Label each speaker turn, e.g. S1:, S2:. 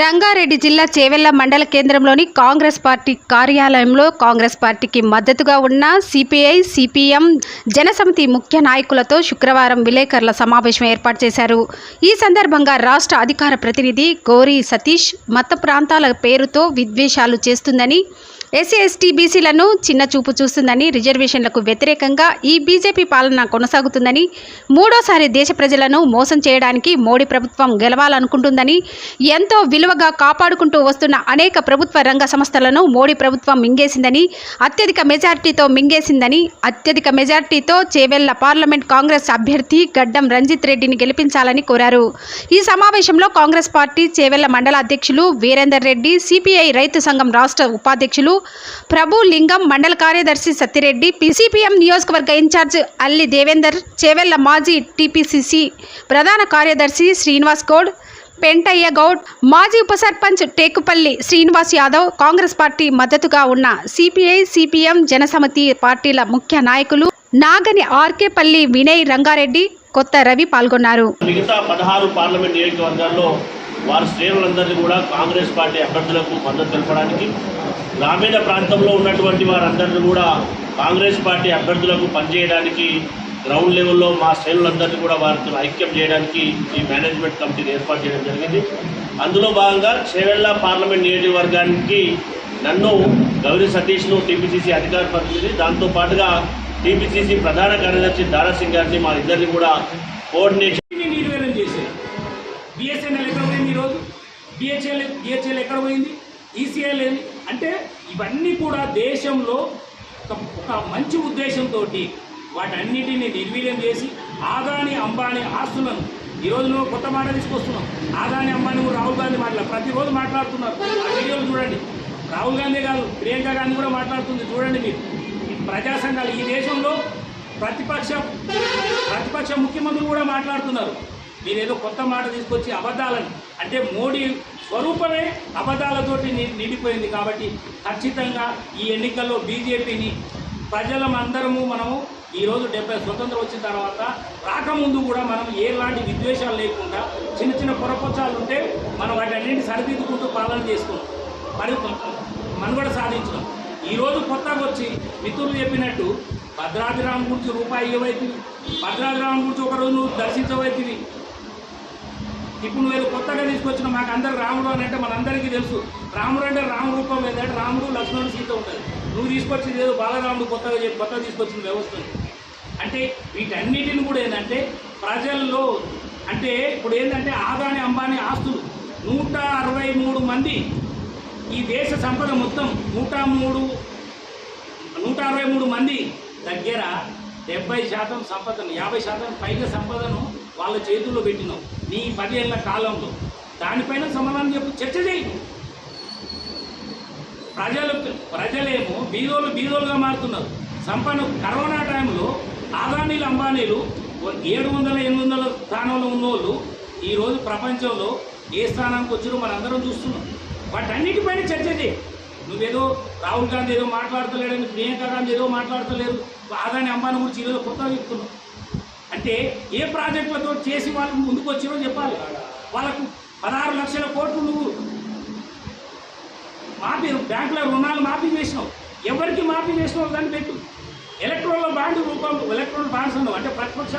S1: రంగారెడ్డి జిల్లా చేవెళ్ళ మండల కేంద్రంలోని కాంగ్రెస్ పార్టీ కార్యాలయంలో కాంగ్రెస్ పార్టీకి మద్దతుగా ఉన్న సిపిఐ సిపిఎం జనసమితి ముఖ్య నాయకులతో శుక్రవారం విలేకరుల సమావేశం ఏర్పాటు చేశారు. ఈ సందర్భంగా రాష్ట్ర అధికార ప్రతినిధి గౌరీ సతీష్ మత ప్రాంతాల పేరుతో విద్వేషాలు చేస్తుందని ఎస్సీ ఎస్టీ బీసీలను చిన్న చూపు చూస్తుందని రిజర్వేషన్లకు వ్యతిరేకంగా ఈ బీజేపీ పాలన కొనసాగుతుందని మూడోసారి దేశ ప్రజలను మోసం చేయడానికి మోడీ ప్రభుత్వం గెలవాలనుకుంటుందని ఎంతో విలువగా కాపాడుకుంటూ వస్తున్న అనేక ప్రభుత్వ రంగ సంస్థలను మోడీ ప్రభుత్వం మింగేసిందని అత్యధిక మెజార్టీతో మింగేసిందని అత్యధిక మెజార్టీతో చేవెళ్ళ పార్లమెంట్ కాంగ్రెస్ అభ్యర్థి గడ్డం రంజిత్ రెడ్డిని గెలిపించాలని కోరారు. ఈ సమావేశంలో కాంగ్రెస్ పార్టీ చేవెళ్ళ మండల అధ్యక్షులు వీరేందర్ రెడ్డి సిపిఐ రైతు సంఘం రాష్ట్ర ఉపాధ్యక్షులు ప్రభు లింగం మండల కార్యదర్శి సత్తిరెడ్డి పిసిపిఎం నియోజకవర్గ ఇన్ఛార్జ్ అల్లి దేవేందర్ చేవెళ్ళ మాజీ టీపీసీసీ ప్రధాన కార్యదర్శి శ్రీనివాస్ గౌడ్ పెంటయ్య గౌడ్ మాజీ ఉప సర్పంచ్ టేకుపల్లి శ్రీనివాస్ యాదవ్ కాంగ్రెస్ పార్టీ మద్దతుగా ఉన్న సిపిఐ సిపిఎం జనసమితి పార్టీల ముఖ్య నాయకులు నాగని ఆర్కేపల్లి వినయ్ రంగారెడ్డి కొత్త రవి పాల్గొన్నారు.
S2: మిగతా పదహారు పార్లమెంట్ నియోజకవర్గాల్లో వారి శ్రేణులందరినీ కూడా కాంగ్రెస్ పార్టీ అభ్యర్థులకు మద్దతు తెలపడానికి గ్రామీణ ప్రాంతంలో ఉన్నటువంటి వారందరినీ కూడా కాంగ్రెస్ పార్టీ అభ్యర్థులకు పనిచేయడానికి గ్రౌండ్ లెవెల్లో మా శ్రేణులందరినీ కూడా వారితో ఐక్యం చేయడానికి ఈ మేనేజ్మెంట్ కమిటీని ఏర్పాటు చేయడం జరిగింది. అందులో భాగంగా చేవెళ్ళ పార్లమెంట్ నియోజకవర్గానికి నన్ను గౌరీ సతీష్ను టీపీసీసీ అధికార ప్రతినిధి దాంతో పాటుగా టీపీసీసీ ప్రధాన కార్యదర్శి దారాసింగ్ గారిని మా ఇద్దరిని కూడా
S3: కోఆర్డినేషన్ని నిర్వీర్యం చేసేది బిఎస్ఎన్ఎల్ ఎక్కడ పోయింది ఈరోజు? బిహెచ్ఎల్ బిహెచ్ఎల్ ఎక్కడ పోయింది? ఈసీఎల్ ఏంది? అంటే ఇవన్నీ కూడా దేశంలో ఒక మంచి ఉద్దేశంతో వాటన్నిటిని నిర్వీర్యం చేసి ఆదాని అంబానీ ఆస్తులను ఈరోజు నువ్వు కొత్త మాట తీసుకొస్తున్నావు ఆదాని అంబానీ కూడా రాహుల్ గాంధీ మాట్లాడు ప్రతిరోజు మాట్లాడుతున్నారు. ఆ వీడియోలు చూడండి. రాహుల్ గాంధీ కాదు ప్రియాంక గాంధీ కూడా మాట్లాడుతుంది. చూడండి మీరు. ఈ ప్రజా సంఘాలు ఈ దేశంలో ప్రతిపక్ష ప్రతిపక్ష ముఖ్యమంత్రులు కూడా మాట్లాడుతున్నారు. మీరేదో కొత్త మాట తీసుకొచ్చి అబద్ధాలని అంటే మోడీ స్వరూపమే అబద్ధాలతోటి నిండిపోయింది కాబట్టి ఖచ్చితంగా ఈ ఎన్నికల్లో బీజేపీని ప్రజలం అందరము మనము ఈరోజు డెబ్బై స్వతంత్రం వచ్చిన తర్వాత రాకముందు కూడా మనం ఎలాంటి విద్వేషాలు లేకుండా చిన్న చిన్న పొరపచ్చాలు ఉంటే మనం వాటి సరిదిద్దుకుంటూ పాలన చేసుకున్నాం. మరి మనుగడ సాధించినాం. ఈరోజు కొత్తగా వచ్చి మిత్రులు చెప్పినట్టు భద్రాద్రిరామ్ గురించి రూపాయి ఇవ్వైతివి భద్రాద్రిరామ్ గురించి ఒకరోజు నువ్వు దర్శించవైతుంది ఇప్పుడు నువ్వు కొత్తగా తీసుకొచ్చిన మాకు అందరు రాముడు అని అంటే మనందరికీ తెలుసు. రాముడు అంటే రామ రూపం ఏంటంటే రాముడు లక్ష్మణుడు సీత ఉంటుంది. నువ్వు తీసుకొచ్చింది ఏదో బాలరాముడు కొత్తగా చెప్పి కొత్తగా తీసుకొచ్చిన వ్యవస్థ అంటే వీటన్నిటిని కూడా ఏంటంటే ప్రజల్లో అంటే ఇప్పుడు ఏంటంటే ఆదాని అంబానీ ఆస్తులు. నూట అరవై మూడు మంది ఈ దేశ సంపద మొత్తం నూట మూడు నూట అరవై మూడు మంది దగ్గర డెబ్బై శాతం సంపదను యాభై శాతం పైగా సంపదను వాళ్ళ చేతుల్లో పెట్టినావు నీ పదేళ్ళ కాలంలో. దానిపైన సమాధానం చెప్పు చర్చ చేయి. ప్రజలు ప్రజలేమో బీదోలు బీదోలుగా మారుతున్నారు. సంపన్న కరోనా టైంలో ఆదానీలు అంబానీలు ఏడు వందల ఎనిమిది వందల స్థానంలో ఉన్నోళ్ళు ఈరోజు ప్రపంచంలో ఏ స్థానానికి వచ్చారో మనందరం చూస్తున్నాం. వాటన్నిటిపైన చర్చ చేయి. నువ్వేదో రాహుల్ గాంధీ ఏదో మాట్లాడతలేడని ప్రియాంక గాంధీ ఏదో మాట్లాడతలేరు ఆదాని అమ్మాని గురించి ఈరోజు కొత్తగా చెప్తున్నావు. అంటే ఏ ప్రాజెక్టులతో చేసి వాళ్ళు ముందుకు వచ్చినో చెప్పాలి. వాళ్ళకు పదహారు లక్షల కోట్లు నువ్వు మాఫీ బ్యాంకుల రుణాలు మాఫీ చేసినావు. ఎవరికి మాఫీ చేసినావు దాన్ని పెట్టు. ఎలక్ట్రోల్ బాండ్ రూపంలో ఎలక్ట్రానిక్ బాండ్స్ ఉన్నావు అంటే ప్రతిపక్ష